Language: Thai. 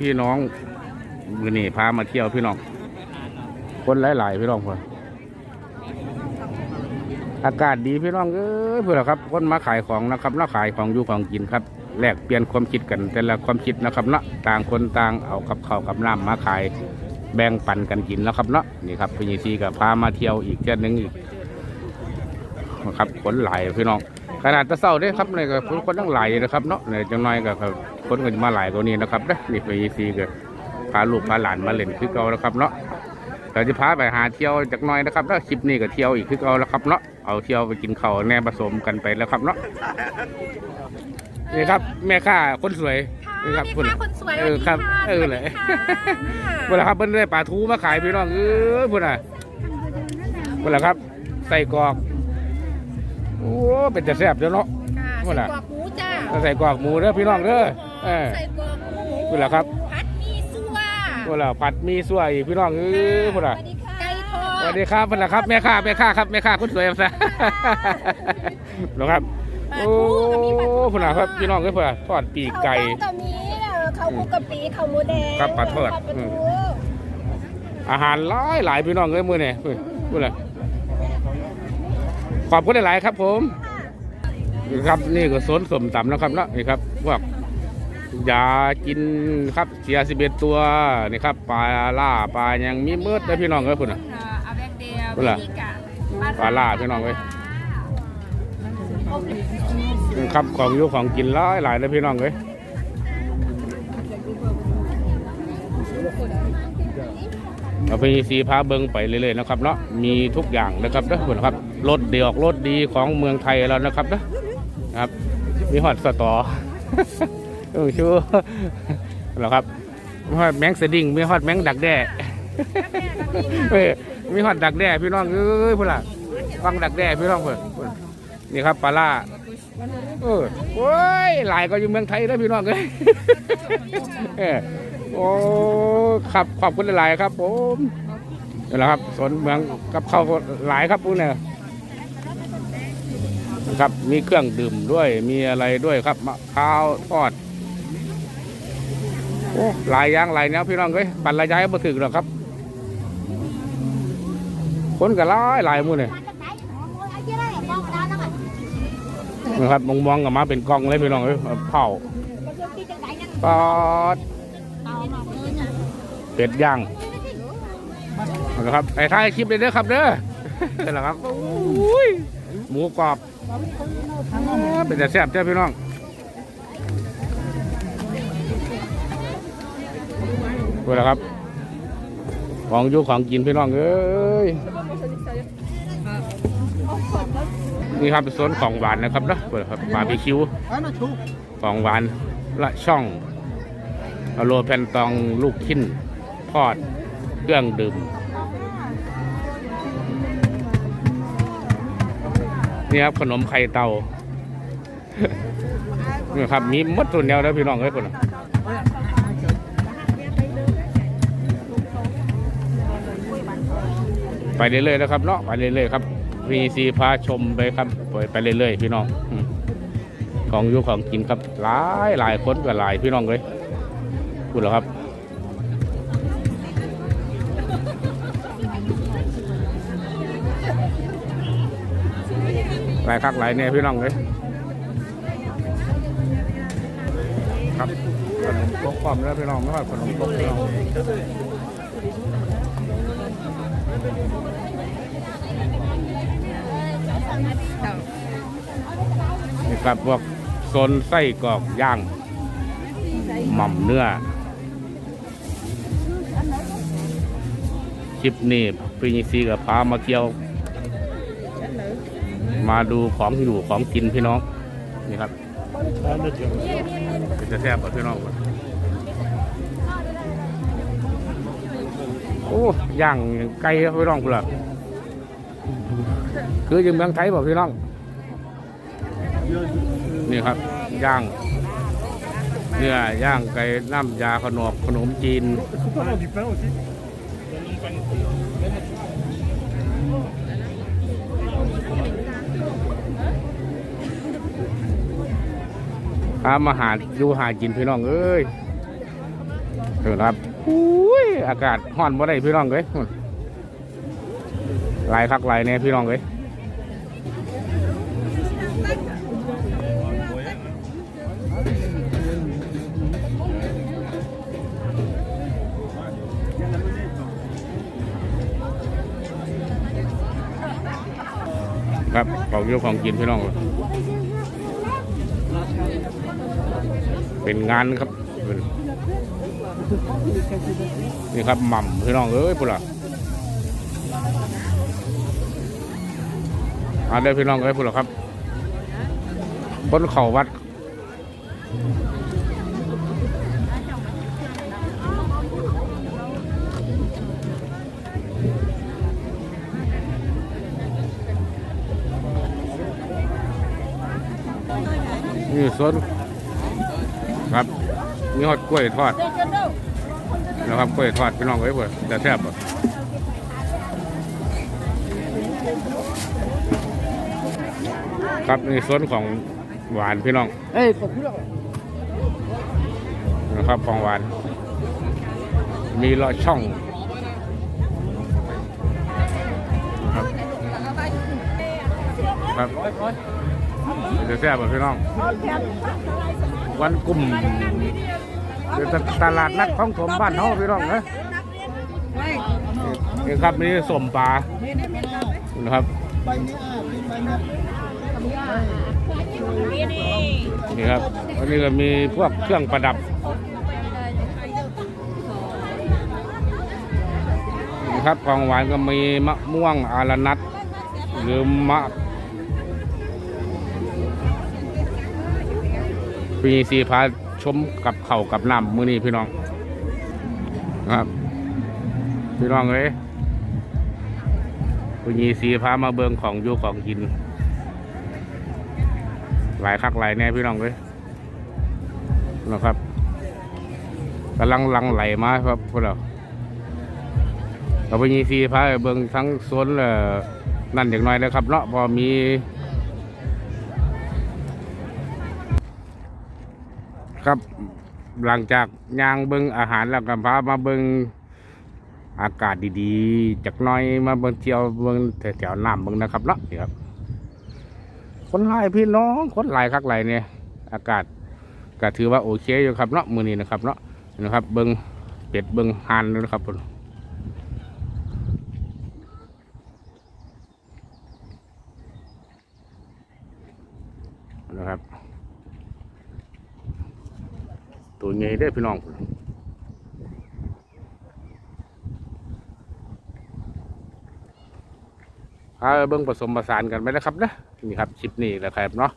พี่น้องมือนี่พามาเที่ยวพี่น้อง คนหลายๆพี่น้องคนอากาศดีพี่น้องเอ้ยเพื่อนครับ คนมาขายของนะครับเนาะขายของอยู่ของกินครับแลกเปลี่ยนความคิดกัน แต่ละความคิดนะครับเนาะต่างคนต่างเอากับข้าวกับน้ำมาขายแบ่งปันกันกินนะครับเนาะนี่ครับพี่ซีกับพามาเที่ยวอีกเจ้าหนึ่งอีกนะครับคนหลายพี่น้อง ขนาดตะเศร้าเด้ครับเนี่ยก็คนตั้งหลายนะครับเนาะเนี่ยจังน้อยกับ คนก็จะมาหลายกว่านี้นะครับเด้อนี่ไปซีก็พาลูกพาหลานมาเล่นคือเก่าแล้วครับเนาะเราจะพาไปหาเที่ยวจักหน้อยนะครับแล้วคลิปนี้ก็เที่ยวอีกคือเก่าแล้วครับเนาะเอาเที่ยวไปกินข้าวแน่ผสมกันไปแล้วครับเนาะนี่ครับแม่ค้าคนสวยนี่ครับคุณคนสวยเออครับเออเลยเวลาครับเพิ่นได้ปลาทูมาขายพี่น้องเออพุ่นน่ะเวลาครับใส่กรอกโอ้เป็นจะแซ่บเด้อเนาะใส่กรอกหมูจ้าใส่กรอกหมูเด้อพี่น้องเด้อ เออใส่กรอกหมูพุ่นล่ะครับผัดมีซัวพุ่นล่ะผัดหมีซั่วอีกพี่น้องเออพุ่นล่ะไก่ทอสดวัสดีครับพุ่นล่ะครับแม่ค้าแม่ค้าครับแม่ค้าคนสวยครับซะเนาะครับโอ้พุ่นล่ะครับพี่น้องเอ้ยพุ่นล่ะทอดปีกไก่ ข้าวต้มก็มีเออข้าวคลุกกะปิข้าวหมูแดงครับปลาทอด ข้าวปลาอืมทูอาหารหลายหลายพี่น้องเอ้ยมื้อนี้พุ่นพุ่นล่ะขอบคุณหลายๆครับผมนี่ครับนี่ก็สวนสมตำนะครับเนาะนี่ครับพวก ยากินครับเสียสิบเอ็ดตัวนี่ครับปลาล่าปลายังมีมืดได้อพี่น้องเอ้ยพุ่นน่ะเอาแบกเดียวพุ่นล่ะวิธีการปลาล่าพี่น้องเอ้ยครับของอยู่ของกินหลายหลายเลยพี่น้องเอ้ยเราไปสีพาเบิงไปเรื่อยๆนะครับเนาะมีทุกอย่างนะครับเด้อพุ่นครับรถเดียกรถดีของเมืองไทยแล้วนะครับเด้อครับ มีฮอตสตอ เออชูเหรอครับมีฮอดแมงสดิ้งมีฮอดแมงดักแด้เอ้ยมีฮอดดักแด้พี่น้องเอ้ยพุ่นล่ะฟังดักแด้พี่น้องเพิ่นพุ่นนี่ครับปลาล่าเออโอ้ยหลายก็อยู่เมืองไทยแล้วพี่น้องเอ้ยเออโอ้ครับขอบคุณหลายครับผมนี่แหละครับสวนเมืองกับข้าวหลายครับพวกเนี่ยครับมีเครื่องดื่มด้วยมีอะไรด้วยครับมะพร้าวทอด หลายอย่างหลายแนวพี่น้องเอ้ยบรรยายบ่ถึงหรอกครับ คนก็หลายหลายมือเนี่ยนะครับมองมองๆกับมาเป็นกองเลยพี่น้องเอ้ยเผาปอดเป็ดย่างนะครับไอ้ท้ายคลิปเลยเด้อครับเด้อนี่แหละครับหมูกรอบเป็นแต่แซ่บเจ้าพี่น้อง นี่และครับ ของยูของกินพี่น้องเอ้ยนี่ครับเป็นโซนของหวานนะครับนะเปิดครับบาร์บีคิวของหวานละช่องอโลแพนตองลูกชิ้นทอดเครื่องดื่มนี่ครับขนมไข่เตานี่ครับมีมดส่วนแนวแล้วพี่น้องเอ้ยคนนะ ไปเรื่อยๆนะครับเนาะไปเรื่อยๆครับมีซีพาชมไปครับไปไปเรื่อยๆพี่น้องของอยู่ของกินครับหลายหลายคนก็หลายพี่น้องเลยพูดแล้วครับหลายคักหลายเนี่ยพี่น้องเลยครับขนมครกความแล้วพี่น้องไม่ว่าขนมครกพี่น้อง นี่ครับพวกโซนไส้กรอกย่างหม่ำเนื้อคลิปนี้พี่นิซีกับพามาเที่ยว มาดูของอยู่ของกินพี่น้องนี่ครับเป็นจะแซ่บกว่าพี่น้อง โอ้ย่างไก่ครับพี่น้องกูละคืออยู่เมืองไทยบอกพี่น้อง นี่ครับย่างเนื้อย่างไก่น้ำยาขนมขนมจีนพามาหาอยู่หากินพี่น้องเอ้ยดูนะครับ อุ้ยอากาศห้อนบ่ได้พี่น้องเอ้ยหลายคักหลายเนี่ยพี่น้องเอ้ยครับของอยู่ของกินพี่น้อง เป็นงานครับ นี่ครับหม่ำพี่น้องเอ้ยพุ่นล่ะมาได้พี่น้องเอ้ยพุ่นล่ะครับบนเขาวัดนี่สวนครับมีฮอดกล้วยทอด นะครับกล้วยทอดพี่น้องเอ้ยเพื่อนแต่แซ่บอะครับในส่วนของหวานพี่น้องเอ้ยขอบคุณแล้วนะครับของหวาน มีเลาะช่องครับครับจะแซ่บอะพี่น้องวันกลุ่ม เป็นตลาดนัดของผมบ้านเฮาพี่น้องนะนี่ครับนี่สมปลานะครับนี้อ่ครับอันนี้ก็มีพวกเครื่องประดับนี่ครับของหวานก็มีมะม่วงอารานัทหรือมะปีสีพา ชมกับเข่ากับน้ำมือนี้พี่น้องครับพี่น้องเอ้ยปีสีพามาเบิงของอยู่ของกิน หลายคักหลายแน่พี่น้องเลยนะครับกำลังลังไหลมาครับพวกเราเราไปยีซีพาเบิ่งทั้งโซนเอ่อนั่นอย่างน้อยนะครับเนาะพอมี ครับหลังจากย่างเบิงอาหารแล้วก็พามาเบิงอากาศดีๆจากน้อยมาเบิงเที่ยวเบิงแถวๆน้ำเบิงนะครับเนาะนี่ครับ คนหลายพี่น้องคนหลายคักหลายเนี่ยอากาศก็ถือว่าโอเคอยู่ครับเนาะมือนี้นะครับเนาะนะครับ เบิงเป็ดเบิงหานนะครับผมนะครับ ตัว ใหญ่ได้อพี่น้องพาเบิ้งผสมผสานกันไปนะครับนะนี่ครับชิปนี้แหละครับเนาะ